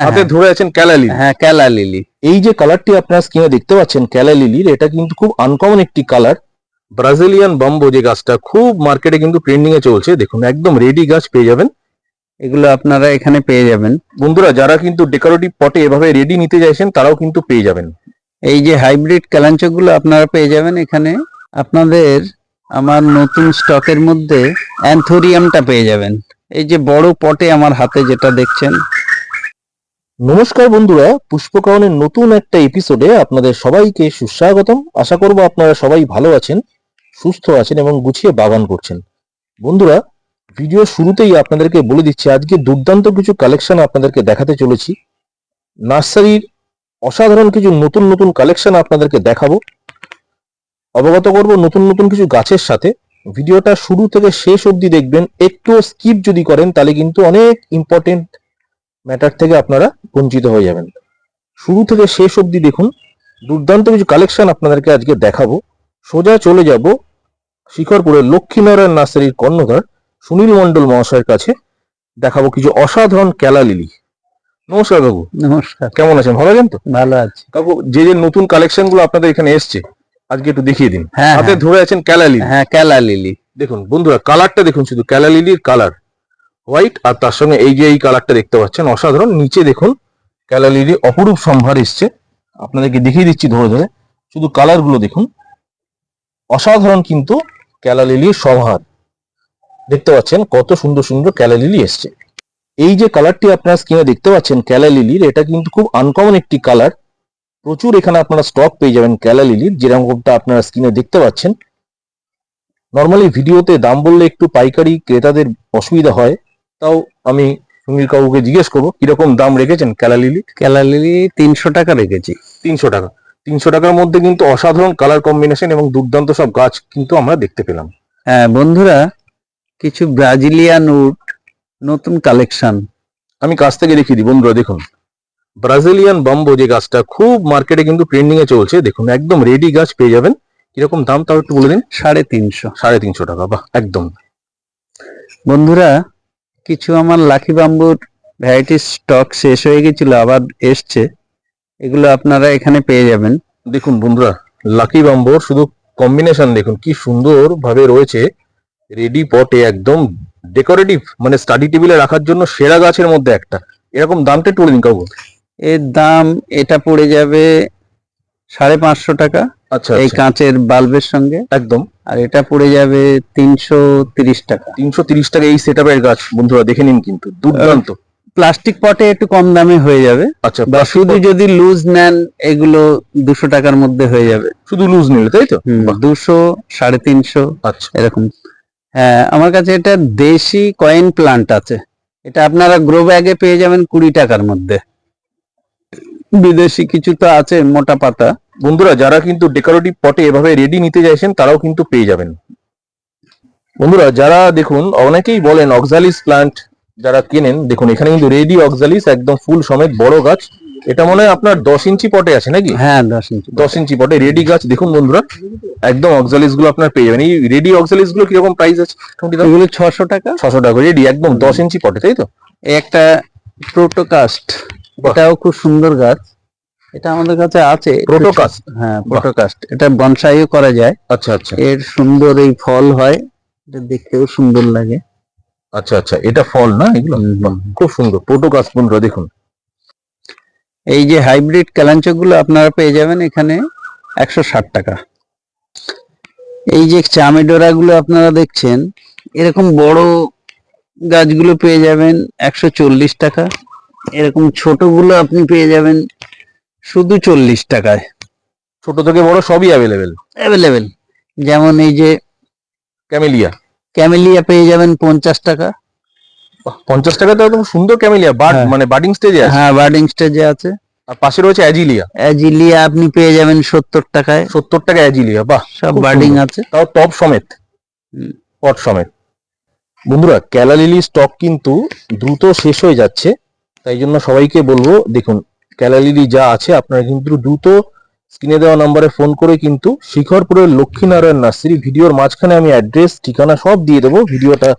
হাতে ধরে আছেন ক্যালা লিলি। হ্যাঁ ক্যালা লিলি। এই যে কালারটি আপনারা স্ক্রিনে দেখতে পাচ্ছেন ক্যালা লিলির এটা কিন্তু খুব আনকমন একটি কালার ব্রাজিলিয়ান বাম্বো যে গাছটা খুব মার্কেটে কিন্তু ট্রেন্ডিং এ চলছে। দেখুন একদম রেডি গাছ পেয়ে যাবেন। এগুলো আপনারা এখানে পেয়ে যাবেন। বন্ধুরা যারা কিন্তু ডেকোরেটিভ পটে এভাবে রেডি নিতে চাইছেন তারাও কিন্তু পেয়ে যাবেন। এই যে হাইব্রিড ক্যালাঞ্চো গুলো আপনারা পেয়ে যাবেন এখানে। আপনাদের আমার নতুন স্টকের মধ্যে অ্যান্থোরিয়ামটা পেয়ে যাবেন। এই যে বড় পটে আমার হাতে যেটা দেখছেন নমস্কার বন্ধুরা পুষ্পকরণের নতুন একটা এপিসোডে আপনাদের সবাইকে সুস্বাগতম। আশা করব আপনারা সবাই ভালো আছেন, সুস্থ আছেন এবং গুছিয়ে বাগান করছেন। বন্ধুরা ভিডিও শুরুতেই আপনাদেরকে বলে দিচ্ছি, আজকে দুর্দান্ত কিছু কালেকশন আপনাদেরকে দেখাতে চলেছি। নার্সারির অসাধারণ কিছু নতুন নতুন কালেকশন আপনাদেরকে দেখাবো। অবগত করব নতুন নতুন কিছু গাছের সাথে। ভিডিওটা শুরু থেকে শেষ অবধি দেখবেন একটু স্কিপ যদি করেন, তাহলে কিন্তু অনেক ইম্পর্টেন্ট ম্যাটার থেকে আপনারা বঞ্চিত হয়ে যাবেন। শুরু থেকে শেষ অবধি দেখুন দুর্দান্ত কিছু কালেকশন আপনাদেরকে আজকে দেখাবো। সোজা চলে যাব শিখরপুরের লক্ষ্মীনারায়ণ নার্সারির কর্ণধার সুনীল মণ্ডল মহাশয়ের কাছে। দেখাবো কিছু অসাধারণ ক্যালা লিলি। নমস্কার কাকু নমস্কার। কেমন আছেন? ভালো আছেন তো? ভালো আছি। কাকু যে যে নতুন কালেকশনগুলো আপনাদের এখানে এসছে আজকে একটু দেখিয়ে দিন। হ্যাঁ হাতে হ্যাঁ, ধরে আছেন ক্যালা লিলি। হ্যাঁ ক্যালা লিলি। দেখুন বন্ধুরা কালারটা দেখুন শুধু ক্যালা লিলির কালার হোয়াইট আর তার সঙ্গে এই যে এই কালারটা দেখতে পাচ্ছেন, অসাধারণ। নিচে দেখুন ক্যালা লিলির অপরূপ সম্ভার এসছে। আপনাদেরকে দেখিয়ে দিচ্ছি ধরে ধরে। শুধু কালারগুলো দেখুন। অসাধারণ কিন্তু ক্যালা লিলির সম্ভার। দেখতে পাচ্ছেন, কত সুন্দর সুন্দর ক্যালা লিলি এসছে। এই যে কালারটি আপনারা স্ক্রিনে দেখতে পাচ্ছেন ক্যালা লিলির এটা কিন্তু খুব আনকমন একটি কালার প্রচুর এখানে আপনারা স্টক পেয়ে যাবেন ক্যালা লিলির যেরকমটা আপনারা স্ক্রিনে দেখতে পাচ্ছেন। নর্মালি ভিডিওতে দাম বললে একটু পাইকারি ক্রেতাদের অসুবিধা হয়। তাও আমি সুনীল কাকুকে জিজ্ঞেস করব কীরকম দাম রেখেছেন ক্যালা লিলি? ক্যালা লিলি তিনশো টাকা রেখেছি। তিনশো টাকা। তিনশো টাকার মধ্যে কিন্তু অসাধারণ কালার কম্বিনেশন এবং দুর্দান্ত সব গাছ কিন্তু আমরা দেখতে পেলাম। হ্যাঁ বন্ধুরা কিছু ব্রাজিলিয়ান উড নতুন কালেকশন আমি কাছ থেকে দেখিয়ে দিই বন্ধুরা দেখুন। ব্রাজিলিয়ান বাম্বো যে গাছটা খুব মার্কেটে কিন্তু ট্রেন্ডিং এ চলছে দেখুন একদম রেডি গাছ পেয়ে যাবেন। কীরকম দাম তাও একটু বলে দিন। সাড়ে তিনশো। সাড়ে তিনশো টাকা বাহ একদম। বন্ধুরা কিছু আমার লাকি বাম্বুর ভ্যারাইটির স্টক শেষ হয়ে গেছিল আবার এসছে। এগুলো আপনারা এখানে পেয়ে যাবেন। দেখুন বন্ধুরা লাকি বাম্বোর শুধু কম্বিনেশন দেখুন কি সুন্দর ভাবে রয়েছে। রেডি পটে একদম ডেকোরেটিভ মানে স্টাডি টেবিলে রাখার জন্য সেরা গাছের মধ্যে একটা। এরকম দামটা একটু বলে দিন কাকু। এর দাম এটা পড়ে যাবে সাড়ে পাঁচশো টাকা। আচ্ছা এই আচ্ছা, কাঁচের বাল্বের সঙ্গে। একদম। আর এটা পড়ে যাবে তিনশো তিরিশ টাকা। তিনশো তিরিশ টাকা এই সেট গাছ বন্ধুরা দেখে নিন কিন্তু দুর্দান্ত। প্লাস্টিক পটে একটু কম দামে হয়ে যাবে। আচ্ছা বা শুধু যদি লুজ নেন এগুলো দুশো টাকার মধ্যে হয়ে যাবে। শুধু লুজ নিলে তাই তো? দুশো সাড়ে তিনশো আচ্ছা। এরকম। হ্যাঁ আমার কাছে এটা দেশি কয়েন প্লান্ট আছে। এটা আপনারা গ্রো ব্যাগে পেয়ে যাবেন কুড়ি টাকার মধ্যে। বিদেশি কিছু তো আছে মোটা পাতা। বন্ধুরা যারা কিন্তু ডেকোরেটিভ পটে এভাবে রেডি নিতে চাইছেন তারাও কিন্তু পেয়ে যাবেন। বন্ধুরা যারা দেখুন অনেকেই বলেন অক্সালিস প্লান্ট যারা কেনেন দেখুন এখানে কিন্তু রেডি অক্সালিস একদম ফুল সমেত বড় গাছ। এটা মনে হয় আপনার দশ ইঞ্চি পটে আছে নাকি? হ্যাঁ দশ ইঞ্চি দশ ইঞ্চি পটে রেডি গাছ। দেখুন বন্ধুরা একদম অক্সালিসগুলো আপনার পেয়ে যাবেন। এই রেডি অক্সালিসগুলো কীরকম প্রাইস আছে? এগুলো ছশো টাকা। ছশো টাকা রেডি একদম দশ ইঞ্চি পটে তাই তো? একটা প্রোটোকাস্ট। এটাও খুব সুন্দর গাছ। এটা আমাদের কাছে আছে। প্রোটোকাস্ট হ্যাঁ প্রোটোকাস্ট এটা বনসাইও করা যায়। আচ্ছা আচ্ছা। এর সুন্দর এই ফল হয়। এটা দেখতেও সুন্দর লাগে। আচ্ছা আচ্ছা। এটা ফল না এগুলো। খুব সুন্দর। প্রোটোকাস বন্ধুরা দেখুন। এই যে হাইব্রিড ক্যালাঞ্চো গুলো আপনারা পেয়ে যাবেন এখানে একশো ষাট টাকা। এই যে চামেডোরা গুলো আপনারা দেখছেন এরকম বড় গাছগুলো পেয়ে যাবেন একশো চল্লিশ টাকা। এরকম ছোটগুলো আপনি পেয়ে যাবেন শুধু চল্লিশ টাকায়। ছোট থেকে বড় সবই অ্যাভেলেবেল অ্যাভেলেবেল যেমন এই যে ক্যামেলিয়া ক্যামেলিয়া পেয়ে যাবেন পঞ্চাশ টাকা। পঞ্চাশ টাকা তো একদম সুন্দর ক্যামেলিয়া বাড। মানে বার্ডিং স্টেজে হ্যাঁ বার্ডিং স্টেজে আছে। আর পাশে রয়েছে অ্যাজিলিয়া অ্যাজিলিয়া আপনি পেয়ে যাবেন সত্তর টাকায়। সত্তর টাকা অ্যাজিলিয়া বাহ সব বার্ডিং আছে। তাও টপ সমেত। পট সমেত। বন্ধুরা ক্যালালিলি স্টক কিন্তু দ্রুত শেষ হয়ে যাচ্ছে। তাই জন্য সবাইকে বলব দেখুন ক্যালালিলি যা আছে, আপনারা কিন্তু দ্রুত স্ক্রিনে দেওয়া নম্বরে ফোন করে কিন্তু শিখরপুরের লক্ষ্মীনারায়ণ নার্সারি ভিডিওর মাঝখানে আমি অ্যাড্রেস ঠিকানা সব দিয়ে দেবো। ভিডিওটা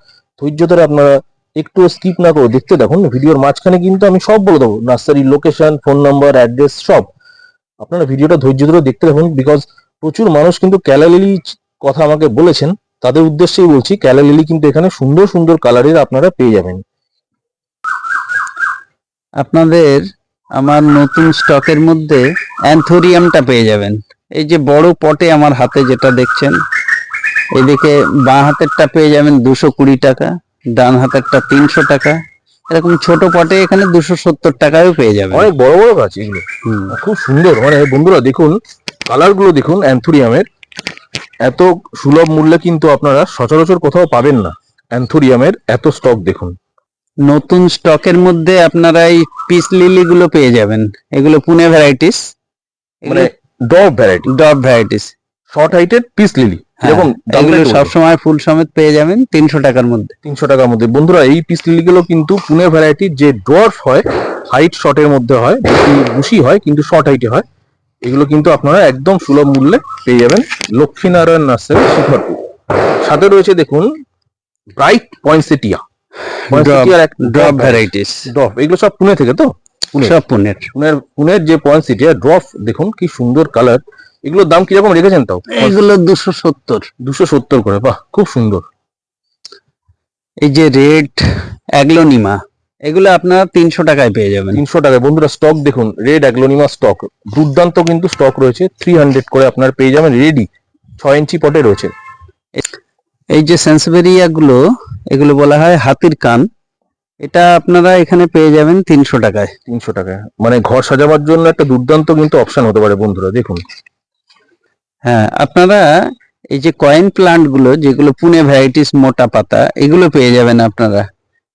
ধৈর্য ধরে আপনারা একটু স্কিপ না করে দেখতে দেখুন ভিডিওর মাঝখানে কিন্তু আমি সব বলে দেবো। নার্সারির লোকেশন ফোন নাম্বার অ্যাড্রেস সব। আপনারা ভিডিওটা ধৈর্য ধরে দেখতে দেখুন বিকজ প্রচুর মানুষ কিন্তু ক্যালালিলি কথা আমাকে বলেছেন। তাদের উদ্দেশ্যেই বলছি, ক্যালালিলি কিন্তু এখানে সুন্দর সুন্দর কালারের আপনারা পেয়ে যাবেন। আপনাদের আমার নতুন স্টকের মধ্যে অ্যান্থোরিয়ামটা পেয়ে যাবেন। এই যে বড় পটে আমার হাতে যেটা দেখছেন এদিকে বাঁ হাতেরটা পেয়ে যাবেন দুশো কুড়ি টাকা ডান হাতেরটা তিনশো টাকা। এরকম ছোট পটে এখানে দুশো সত্তর টাকায়ও পেয়ে যাবেন। অনেক বড় বড় গাছ এগুলো। খুব সুন্দর। মানে বন্ধুরা দেখুন কালারগুলো দেখুন অ্যান্থোরিয়ামের। এত সুলভ মূল্যে কিন্তু আপনারা সচরাচর কোথাও পাবেন না অ্যান্থোরিয়ামের এত স্টক দেখুন। নতুন স্টকের মধ্যে আপনারা এই পিস লিলি গুলো পেয়ে যাবেন। এগুলো পুনে ভ্যারাইটিস মানে ডব variety ডব varieties short heighted peace lily এরকম এগুলো সবসময় ফুল সমেত পেয়ে যাবেন তিনশো টাকার মধ্যে। তিনশো টাকার মধ্যে। বন্ধুরা এই পিস লিলি গুলো কিন্তু পুনে ভ্যারাইটির যে ড্রফ হয় হাইট শর্টের মধ্যে হয় বেশি বুশি হয় কিন্তু শর্ট হাইটে হয় এগুলো কিন্তু আপনারা একদম সুলভ মূল্যে পেয়ে যাবেন লক্ষ্মীনারায়ণ নার্সারি শিখরপুর সাথে রয়েছে দেখুন bright poinsettia drop varieties drop এগুলো সব পুনে থেকে তো? সব পুনের। পুনের পুনের যে ড্রপ দেখুন কি সুন্দর কালার এগুলোর দাম কীরকম রেখেছেন তাও? এগুলো দুশো সত্তর। দুশো সত্তর করে বাহ খুব সুন্দর। এই যে রেড অ্যাগ্লোনিমা এগুলো আপনারা তিনশো টাকায় পেয়ে যাবেন। তিনশো টাকায়। বন্ধুরা স্টক দেখুন রেড অ্যাগ্লোনিমা স্টক দুর্দান্ত কিন্তু স্টক রয়েছে থ্রি হান্ড্রেড করে আপনার পেয়ে যাবেন রেডি ছয় ইঞ্চি পটে রয়েছে। এই যে সেন্সবেরিয়া গুলো এগুলো বলা হয় হাতির কান। এটা আপনারা এখানে পেয়ে যাবেন তিনশো টাকায়। তিনশো টাকায়। মানে ঘর সাজাবার জন্য একটা দুর্দান্ত কিন্তু অপশন হতে পারে বন্ধুরা দেখুন। হ্যাঁ আপনারা এই যে কয়েন প্লান্টগুলো যেগুলো পুনে ভ্যারাইটিস মোটা পাতা এগুলো পেয়ে যাবেন আপনারা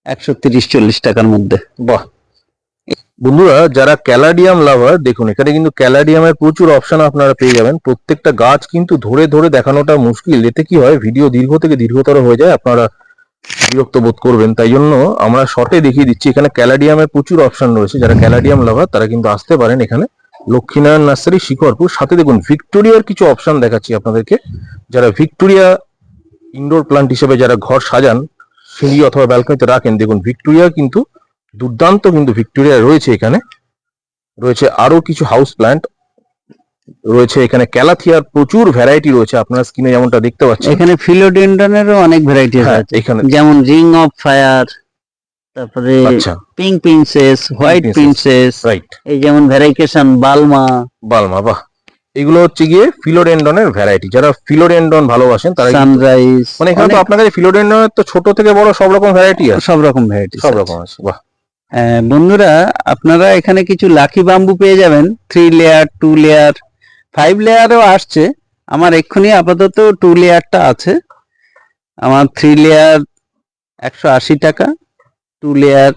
একশো তিরিশ চল্লিশ টাকার মধ্যে। বাহ। বন্ধুরা যারা ক্যালাডিয়াম লাভার দেখুন এখানে কিন্তু ক্যালাডিয়ামের প্রচুর অপশন আপনারা পেয়ে যাবেন। প্রত্যেকটা গাছ কিন্তু ধরে ধরে দেখানোটা মুশকিল। এতে কি হয় ভিডিও দীর্ঘ থেকে দীর্ঘতর হয়ে যায়। আপনারা বিরক্ত বোধ করবেন, তাই জন্য আমরা শর্টে দেখিয়ে দিচ্ছি, এখানে ক্যালাডিয়ামের প্রচুর অপশন রয়েছে, যারা ক্যালাডিয়াম লাভার তারা কিন্তু আসতে পারেন এখানে। লক্ষ্মীনারায়ণ নার্সারি শিকরপুর সাথে দেখুন, ভিক্টোরিয়ার কিছু অপশন দেখাচ্ছি আপনাদেরকে। যারা ভিক্টোরিয়া ইনডোর প্লান্ট হিসেবে যারা ঘর সাজান, সিঁড়ি অথবা ব্যালকনিতে রাখেন, দেখুন, ভিক্টোরিয়া কিন্তু দুর্দান্ত কিন্তু ভিক্টোরিয়া রয়েছে এখানে। রয়েছে আরও কিছু হাউস প্ল্যান্ট রয়েছে এখানে ক্যালাথিয়ার প্রচুর ভ্যারাইটি রয়েছে আপনারা স্ক্রিনে যেমনটা দেখতে পাচ্ছেন। এখানে ফিলোডেন্ড্রনেরও অনেক ভ্যারাইটি আছে। এখানে। যেমন রিং অফ ফায়ার তারপরে আচ্ছা। Pink princess white princess right এই যেমন ভ্যারাইকেশন বালমা। বালমা বাহ। এগুলো হচ্ছে গিয়ে ফিলোডেন্ডনের ভ্যারাইটি যারা ফিলোডেন্ডন ভালোবাসেন তারা সানরাইজ মানে এখানে তো আপনার কাছে ফিলোডেন্ডনের তো ছোট থেকে বড় সব রকম ভ্যারাইটি আছে। সব রকম ভ্যারাইটি সব রকম আছে বাহ। বন্ধুরা আপনারা এখানে কিছু লাকি বাম্বু পেয়ে যাবেন। Three layer two layer five লেয়ারও আসছে। আমার এক্ষুনি আপাতত টু লেয়ারটা আছে। আমার থ্রি লেয়ার একশো আশি টাকা টু লেয়ার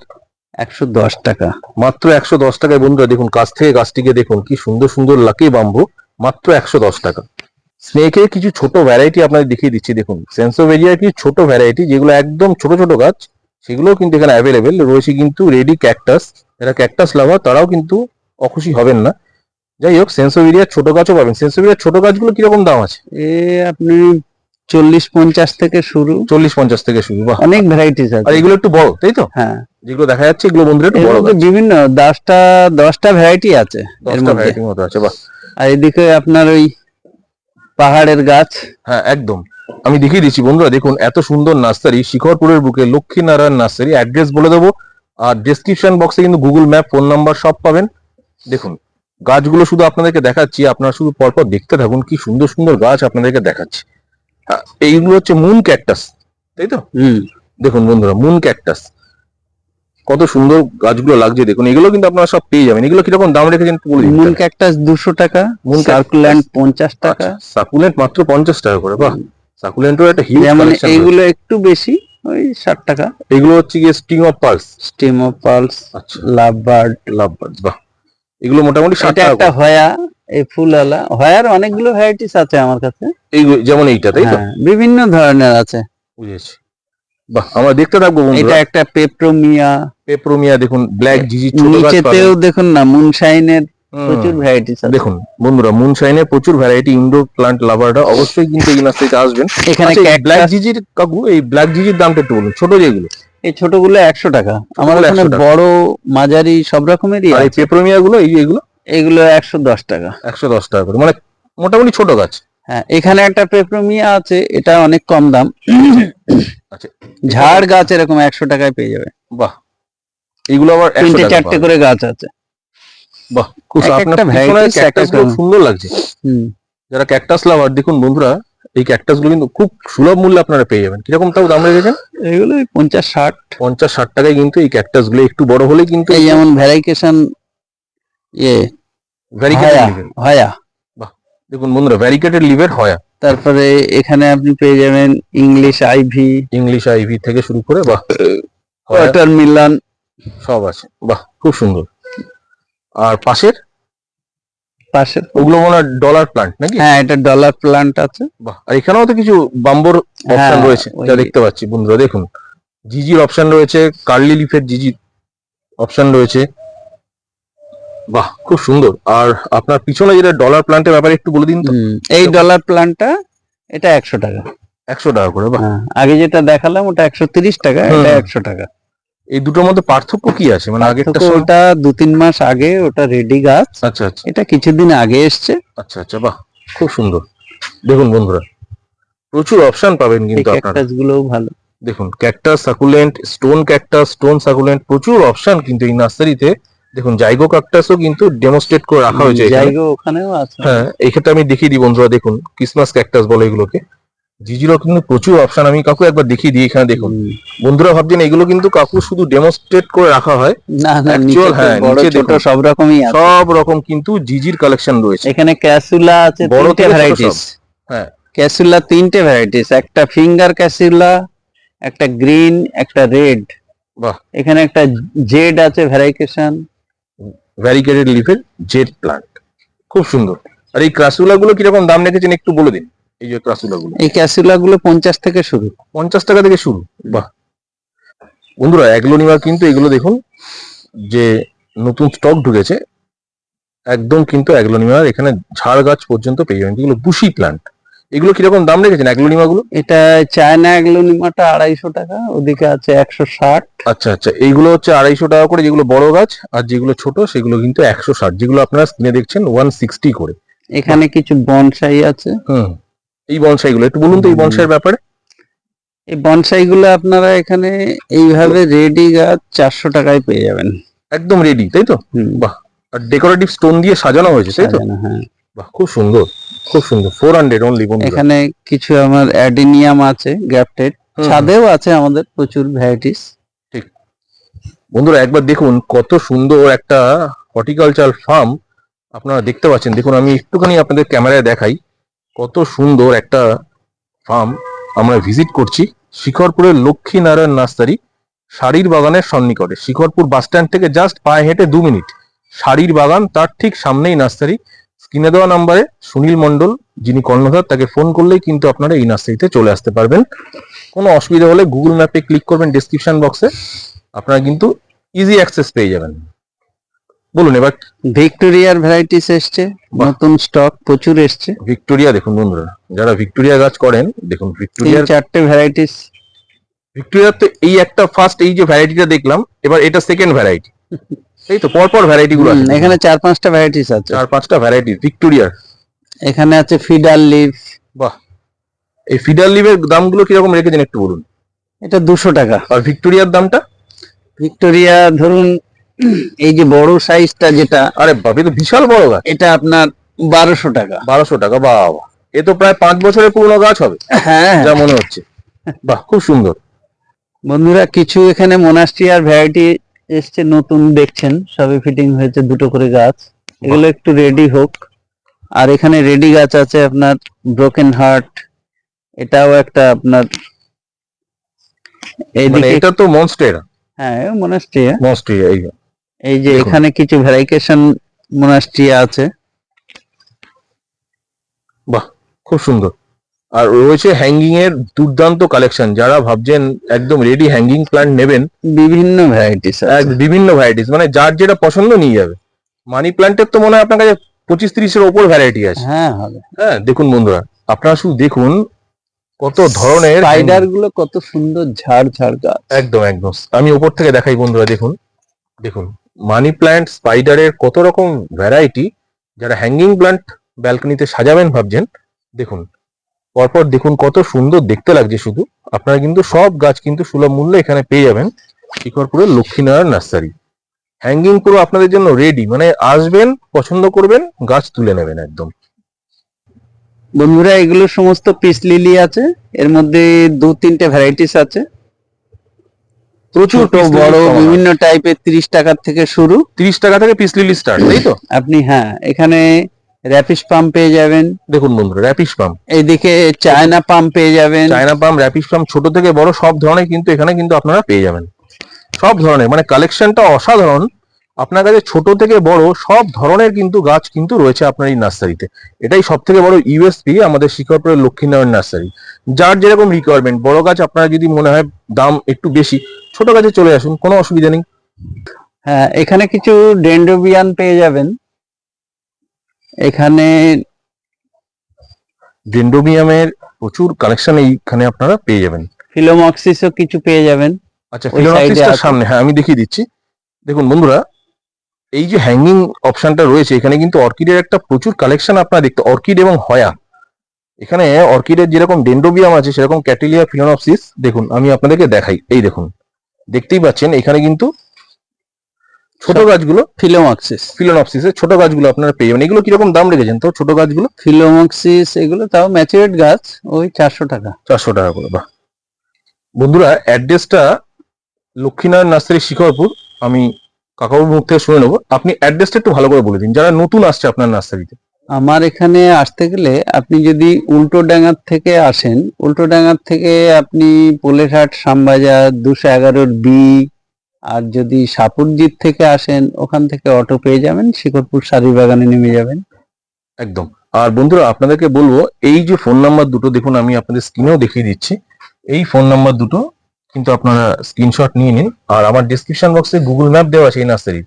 একশো দশ টাকা। মাত্র একশো দশ টাকায় বন্ধুরা দেখুন, কাছ থেকে গাছটিকে দেখুন, কি সুন্দর সুন্দর লাকি বাম্বু মাত্র একশো দশ টাকা। স্নেকের কিছু ছোট ভ্যারাইটি আপনাদের দেখিয়ে দিচ্ছি, দেখুন। সেন্সোভেরিয়ার কিছু ছোট ভ্যারাইটি যেগুলো একদম ছোট ছোট গাছ, সেগুলোও কিন্তু এখানে অ্যাভেলেবেল রয়েছে কিন্তু রেডি ক্যাকটাস যারা ক্যাকটাস লাভার তারাও কিন্তু অখুশি হবেন না। যাই হোক সেন্সোভেরিয়ার ছোট গাছও পাবেন। সেন্সোভেরিয়ার ছোট গাছগুলো কীরকম দাম আছে? এ আপনি চল্লিশ পঞ্চাশ থেকে শুরু। চল্লিশ পঞ্চাশ থেকে শুরু বাহ। অনেক ভ্যারাইটিস আর এগুলো একটু বড় তাই তো? হ্যাঁ। যেগুলো দেখা যাচ্ছে এগুলো বন্ধুরা একটু বড় বিভিন্ন দশটা দশটা ভ্যারাইটি আছে দশটা ভ্যারাইটির মতো আছে বাহ। আর এদিকে আপনার ওই পাহাড়ের গাছ। হ্যাঁ একদম। আমি দেখিয়ে দিচ্ছি বন্ধুরা দেখুন এত সুন্দর নার্সারি শিখরপুরের বুকে লক্ষ্মীনারায়ণ নার্সারি অ্যাড্রেস বলে দেবো। আর ডেসক্রিপশন বক্সে কিন্তু গুগল ম্যাপ ফোন নাম্বার সব পাবেন। দেখুন গাছগুলো শুধু আপনাদেরকে দেখাচ্ছি আপনারা শুধু পরপর দেখতে থাকুন কি সুন্দর সুন্দর গাছ আপনাদেরকে দেখাচ্ছি। হ্যাঁ, এইগুলো হচ্ছে মুন ক্যাকটাস তাই তো? হুম। দেখুন বন্ধুরা মুন ক্যাকটাস। কত সুন্দর গাছগুলো লাগছে দেখুন এগুলো কিন্তু আপনারা সব পেয়ে যাবেন। এগুলো কীরকম দাম রেখেছেন বলে মুন ক্যাকটাস দুশো টাকা মুন সার্কুল্যান্ড পঞ্চাশ টাকা। সাকুলেন্ট মাত্র পঞ্চাশ টাকা করে বাহ। সাকুলেন্টের একটা হিউজ এইগুলো একটু বেশি ওই ষাট টাকা। এগুলো হচ্ছে গিয়ে string of pearls string of pearls আচ্ছা। লাভ বার্ড লাভ বার্ড বাহ। এগুলো মোটামুটি ষাট টাকা একটা। হয়া এই ফুলওয়ালা। হয়ার অনেকগুলো ভ্যারাইটিস আছে আমার কাছে। এইগুলো- যেমন এইটা তাই তো? হ্যাঁ, বিভিন্ন ধরনের আছে। বুঝেছি। বাহ আমরা দেখতে থাকব এটা একটা পেপ্রোমিয়া। পেপ্রোমিয়া দেখুন ব্ল্যাক জিজি ছোট গাছ নিচেতেও দেখুন না মুনশাইনের প্রচুর ভ্যারাইটিস আছে। দেখুন বন্ধুরা মুনশাইনের প্রচুর ভ্যারাইটি ইনডোর প্লান্ট লাভাররা অবশ্যই কিন্তু এই নার্সারিতে আসবেন। এখানে ব্ল্যাক জিজির কাকু এই ব্ল্যাক জিজির দামটা একটু বলুন ছোট যেগুলো। এই ছোটগুলো একশো টাকা। আমার এখানে বড় মাঝারি সব রকমেরই আর এই পেপারোমিয়া গুলো এই এগুলো এগুলো একশো দশ টাকা। একশো দশ টাকা করে। মানে মোটামুটি ছোট গাছ। হ্যাঁ এখানে একটা পেপ্রোমিয়া আছে এটা অনেক কম দাম। আচ্ছা। ঝাড় গাছ এরকম একশো টাকায় পেয়ে যাবে। বাহ। এইগুলো আবার তিনটে চারটে করে গাছ আছে। বাহ খুব। সুন্দর লাগছে। হুম। যারা ক্যাকটাস লাভার দেখুন বন্ধুরা এই ক্যাকটাসগুলো কিন্তু খুব সুলভ মূল্যে আপনারা পেয়ে যাবেন। কীরকম তাও দাম রেখেছেন? এগুলো পঞ্চাশ ষাট। পঞ্চাশ ষাট টাকায় কিন্তু এই ক্যাকটাসগুলো একটু বড় হলে কিন্তু এই যেমন ভ্যারাইকেশন ইয়ে ভ্যারিকেটেড হয়া দেখুন বন্ধুরা ভ্যারিকেটেড লিভের হয়া। তারপরে এখানে আপনি পেয়ে যাবেন ইংলিশ আইভি ইংলিশ আইভি থেকে শুরু করে বাহ ওয়াটার মিলন সব আছে বাহ খুব সুন্দর। আর পাশের? পাশের ওগুলো মনে ডলার প্লান্ট নাকি? হ্যাঁ এটা ডলার প্লান্ট আছে। বাহ আর এখানেও তো কিছু বাম্বর অপশন হ্যাঁ, রয়েছে যা দেখতে পাচ্ছি বন্ধুরা। দেখুন জিজির অপশন রয়েছে কার্লি লিফের জিজির অপশন রয়েছে। বাহ খুব সুন্দর। আর আপনার পিছনে যেটা ডলার প্লান্টের ব্যাপারে একটু বলে দিন এই ডলার প্লান্টটা এটা একশো টাকা। একশো টাকা করে বাহ। হ্যাঁ, আগে যেটা দেখালাম ওটা একশো তিরিশ টাকা এটা একশো টাকা। এই দুটোর মধ্যে পার্থক্য কি আছে? মানে পার্থক্য ওটা দু তিন মাস আগে ওটা রেডি গাছ। আচ্ছা আচ্ছা। এটা কিছুদিন আগে এসছে। আচ্ছা আচ্ছা বাহ খুব সুন্দর। দেখুন বন্ধুরা প্রচুর অপশন পাবেন কিন্তু আপনারা। ক্যাকটাস গুলোও ভালো। দেখুন cactus succulent stone cactus stone succulent প্রচুর অপশন কিন্তু এই নার্সারিতে। দেখুন জাইগো ক্যাকটাসও কিন্তু ডেমোস্ট্রেট করে রাখা হয়েছে। জায়গা ওখানেও আছে। হ্যাঁ এই ক্ষেত্রে আমি দেখিয়ে দিই বন্ধুরা দেখুন ক্রিসমাস ক্যাকটাস বলে এগুলোকে। জিজিরও কিন্তু প্রচুর অপশন আমি কাকু একবার দেখিয়ে দিই এখানে দেখুন। বন্ধুরা ভাবছেন এগুলো কিন্তু কাকু শুধু ডেমোস্ট্রেট করে রাখা হয়। না না নিচে হ্যাঁ, বড় নিচে ছোট সব রকমই আছে। সব রকম কিন্তু জিজির কালেকশন রয়েছে। এখানে ক্যাসুলা আছে বড় তিনটে ভ্যারাইটিস হ্যাঁ। ক্যাসুলা তিনটে ভ্যারাইটিস একটা ফিঙ্গার ক্যাসুলা একটা গ্রিন একটা রেড বাহ। এখানে একটা জেড আছে ভ্যারাইকেশন ভ্যারিকেটেড লিফের জেড প্লান্ট খুব সুন্দর। আর এই ক্রাসুলা গুলো কীরকম দাম রেখেছেন একটু বলে দিন। এই যে ক্রাসুলা গুলো এই ক্যাসুলা গুলো পঞ্চাশ থেকে শুরু। পঞ্চাশ টাকা থেকে শুরু। বাহ। বন্ধুরা অ্যাগ্লোনিমা কিন্তু এগুলো দেখুন যে নতুন স্টক ঢুকেছে একদম কিন্তু অ্যাগ্লোনিমার এখানে ঝাড় গাছ পর্যন্ত পেয়ে যাবেন। এগুলো বুশি প্লান্ট এগুলো কীরকম দাম রেখেছেন অ্যাগ্লোনিমা গুলো এটা চায়না এগ্লোনিমাটা আড়াইশো টাকা ওদিকে আছে একশো ষাট। আচ্ছা আচ্ছা। এইগুলো হচ্ছে আড়াইশো টাকা করে যেগুলো বড় গাছ আর যেগুলো ছোট সেগুলো কিন্তু একশো ষাট। যেগুলো আপনারা স্ক্রিনে দেখছেন ওয়ান সিক্সটি করে। এখানে কিছু বনসাই আছে। হুম। এই বনসাই গুলো একটু বলুন তো এই। বনসাইয়ের ব্যাপারে। এই বনসাই গুলো আপনারা এখানে এইভাবে রেডি গাছ চারশো টাকায় পেয়ে যাবেন। একদম রেডি তাই তো? বাহ আর ডেকোরেটিভ স্টোন দিয়ে সাজানো হয়েছে তাই তো? হ্যাঁ। বাহ খুব সুন্দর খুব সুন্দর। ফোর হান্ড্রেড অনলি এখানে কিছু আমার অ্যাডিনিয়াম আছে গ্যাপটেড ছাদেও আছে আমাদের প্রচুর ভ্যারাইটিস ঠিক। বন্ধুরা একবার দেখুন কত সুন্দর একটা হর্টিকালচার ফার্ম আপনারা দেখতে পাচ্ছেন। দেখুন আমি একটুখানি আপনাদের ক্যামেরায় দেখাই। কত সুন্দর একটা ফার্ম আমরা ভিজিট করছি। শিখরপুরের লক্ষ্মী নারায়ণ নার্সারি, শাড়ির বাগানের সন্নিকটে। শিখরপুর বাস স্ট্যান্ড থেকে জাস্ট পায়ে হেঁটে দু মিনিট। শাড়ির বাগান, তার ঠিক সামনেই নার্সারি। স্ক্রিনে দেওয়া নাম্বারে সুনীল মণ্ডল, যিনি কর্ণধার, তাকে ফোন করলেই কিন্তু আপনারা এই নার্সারিতে চলে আসতে পারবেন। কোনো অসুবিধা হলে গুগল ম্যাপে ক্লিক করবেন ডিসক্রিপশন বক্সে আপনারা কিন্তু ইজি অ্যাক্সেস পেয়ে যাবেন। বলুন এবার ভিক্টোরিয়ার ভ্যারাইটিস এসছে নতুন স্টক প্রচুর এসছে। ভিক্টোরিয়া দেখুন বন্ধুরা যারা ভিক্টোরিয়া গাছ করেন দেখুন ভিক্টোরিয়ার চারটে ভ্যারাইটিস ভিক্টোরিয়ার তো এই একটা ফার্স্ট এই যে ভ্যারাইটিটা দেখলাম এবার এটা সেকেন্ড ভ্যারাইটি এই তো পরপর ভ্যারাইটি গুলো আছে। এখানে চার পাঁচটা ভ্যারাইটিস আছে। চার পাঁচটা ভ্যারাইটি ভিক্টোরিয়ার এখানে আছে ফিডার লিভ বাহ। এই ফিডার লিভের দামগুলো কীরকম রেখেছেন একটু বলুন। এটা দুশো টাকা। আর ভিক্টোরিয়ার দামটা? ভিক্টোরিয়া ধরুন এই যে বড় সাইজটা যেটা আরে এ তো বিশাল বড় গাছ। এটা আপনার বারোশো টাকা। বারোশো টাকা বাবা এ তো প্রায় পাঁচ বছরের পুরনো গাছ হবে হ্যাঁ। যা মনে হচ্ছে। বাহ খুব সুন্দর। বন্ধুরা কিছু এখানে মোনাস্ট্রিয়ার ভ্যারাইটি এসছে নতুন দেখছেন। সবে ফিটিং হয়েছে দুটো করে গাছ। এগুলো একটু রেডি হোক। আর এখানে রেডি গাছ আছে আপনার ব্রোকেন হার্ট। এটাও একটা আপনার মানে এটা তো মনস্টের হ্যাঁ মোনাস্ট্রিয়া মনস্টের এই এই যে এখানে কিছু ভ্যারাইকেশন মোনাস্ট্রিয়া আছে। বাহ খুব সুন্দর। আর রয়েছে হ্যাঙ্গিং এর দুর্দান্ত কালেকশন যারা ভাবছেন একদম রেডি হ্যাঙ্গিং প্ল্যান্ট নেবেন। বিভিন্ন ভ্যারাইটিস বিভিন্ন ভ্যারাইটিস মানে যার যেটা পছন্দ নিয়ে যাবে। মানি প্ল্যান্টের তো মনে হয় আপনার কাছে পঁচিশ তিরিশের ওপর ভ্যারাইটি আছে। হ্যাঁ হ্যাঁ দেখুন বন্ধুরা আপনারা শুধু দেখুন কত ধরনের স্পাইডারগুলো কত সুন্দর ঝাড় ঝাড় গাছ। একদম একদম। আমি উপর থেকে দেখাই বন্ধুরা দেখুন দেখুন। মানি প্ল্যান্ট, স্পাইডারের কত রকম ভ্যারাইটি যারা হ্যাঙ্গিং প্ল্যান্ট ব্যালকনিতে সাজাবেন ভাবছেন, দেখুন। পরপর দেখুন কত সুন্দর দেখতে লাগছে শুধু। আপনারা কিন্তু সব গাছ কিন্তু সুলভ মূল্যে এখানে পেয়ে যাবেন শিকরপুরের লক্ষ্মীনারায়ণ নার্সারি। হ্যাঙ্গিং পুরো আপনাদের জন্য রেডি মানে আসবেন, পছন্দ করবেন, গাছ তুলে নেবেন একদম। বন্ধুরা, এগুলো সমস্ত পিস লিলি আছে। এর মধ্যে দু তিনটে ভ্যারাইটিস আছে। প্রচুর বড় বিভিন্ন টাইপের তিরিশ টাকার থেকে শুরু। তিরিশ টাকা থেকে পিস লিলি স্টার্ট তাই তো? আপনি হ্যাঁ এখানে র্যাপিস পাম্প পেয়ে যাবেন। দেখুন বন্ধুরা র্যাপিস পাম্প এইদিকে চায়না পাম্প পেয়ে যাবেন। চায়না পাম্প র্যাপিস পাম্প ছোট থেকে বড় সব ধরনের কিন্তু এখানে কিন্তু আপনারা পেয়ে যাবেন। সব ধরনের মানে কালেকশনটা অসাধারণ। আপনার কাছে ছোট থেকে বড় সব ধরনের কিন্তু গাছ কিন্তু রয়েছে আপনার এই নার্সারিতে। এটাই সব থেকে বড় ইউএসপি আমাদের শিকরপুরের লক্ষ্মীনারায়ণ নার্সারি। যার যেরকম রিকোয়ারমেন্ট বড় গাছ আপনার যদি মনে হয় দাম একটু বেশি ছোট গাছে চলে আসুন কোনো অসুবিধা নেই। হ্যাঁ এখানে কিছু ডেন্ডোবিয়ান পেয়ে যাবেন। এখানে ডেন্ডোমিয়ামের প্রচুর কালেকশন এইখানে আপনারা পেয়ে যাবেন। ফিলোমক্সিসও কিছু পেয়ে যাবেন। আচ্ছা আছে। সামনে হ্যাঁ আমি দেখিয়ে দিচ্ছি। দেখুন বন্ধুরা এই যে হ্যাঙ্গিং অপশনটা রয়েছে এখানে কিন্তু অর্কিডের একটা প্রচুর কালেকশন আপনারা দেখতে অর্কিড এবং হয়া। এখানে অর্কিডের যেরকম ডেন্ডোবিয়াম আছে সেরকম ক্যাটেলিয়া ফিলোনপসিস দেখুন আমি আপনাদেরকে দেখাই এই দেখুন। দেখতেই পাচ্ছেন এখানে কিন্তু ছোট গাছগুলো ফিলোমক্সিস ফিলোনপসিসের ছোট গাছগুলো আপনারা পেয়ে যাবেন। এগুলো কীরকম দাম রেখেছেন? তো ছোট গাছগুলো? ফিলোমক্সিস এগুলো তাও ম্যাচুরেট গাছ ওই চারশো টাকা। চারশো টাকা করে বাহ। বন্ধুরা অ্যাড্রেসটা লক্ষ্মীনারায়ণ নার্সারি শিখরপুর আমি কাকাবুর মুখ থেকে শুনে নেব। আপনি অ্যাড্রেসটা একটু ভালো করে বলে দিন। যারা নতুন আসছে আপনার নার্সারিতে আমার এখানে আসতে গেলে আপনি যদি উল্টো ডাঙ্গার থেকে আসেন উল্টো ডাঙ্গার থেকে আপনি পোলেরহাট শ্যামবাজার দুশো এগারোর বি আর যদি সাপুরজিৎ থেকে আসেন ওখান থেকে অটো পেয়ে যাবেন শিকরপুর শাড়ি বাগানে নেমে যাবেন। একদম। আর বন্ধুরা আপনাদেরকে বলব এই যে ফোন নাম্বার দুটো দেখুন আমি আপনাদের স্ক্রিনেও দেখিয়ে দিচ্ছি। এই ফোন নাম্বার দুটো কিন্তু আপনারা স্ক্রিনশট নিয়ে নিন। আর আমার ডিসক্রিপশন বক্সে গুগল ম্যাপ দেওয়া আছে এই নার্সারির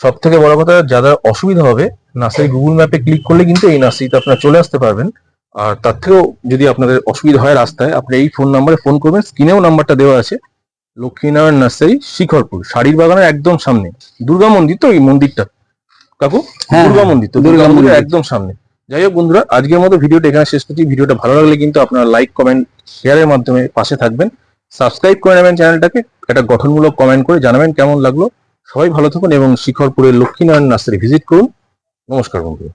সব থেকে বড় কথা যাদের অসুবিধা হবে নার্সারি গুগল ম্যাপে ক্লিক করলে কিন্তু এই নার্সারিতে আপনারা চলে আসতে পারবেন। আর তার থেকেও যদি আপনাদের অসুবিধা হয় রাস্তায় আপনি এই ফোন নাম্বারে ফোন করবেন। স্ক্রিনেও নাম্বারটা দেওয়া আছে। লক্ষ্মীনারায়ণ নার্সারি শিখরপুর। শাড়ির বাগানের একদম সামনে। দুর্গা মন্দির তো এই মন্দিরটা। কাকু? হ্যাঁ, দুর্গা মন্দির তো। দুর্গা মন্দিরের মন্দির। একদম সামনে। যাই হোক বন্ধুরা আজকের মতো ভিডিওটা এখানে শেষ করছি। ভিডিওটা ভালো লাগলে কিন্তু আপনারা লাইক কমেন্ট শেয়ারের মাধ্যমে পাশে থাকবেন। সাবস্ক্রাইব করে নেবেন চ্যানেলটাকে, একটা গঠনমূলক কমেন্ট করে জানাবেন কেমন লাগল। সবাই ভালো থাকুন এবং শিখরপুরের লক্ষ্মীনারায়ণ নার্সারি ভিজিট করুন। নমস্কার বন্ধুরা।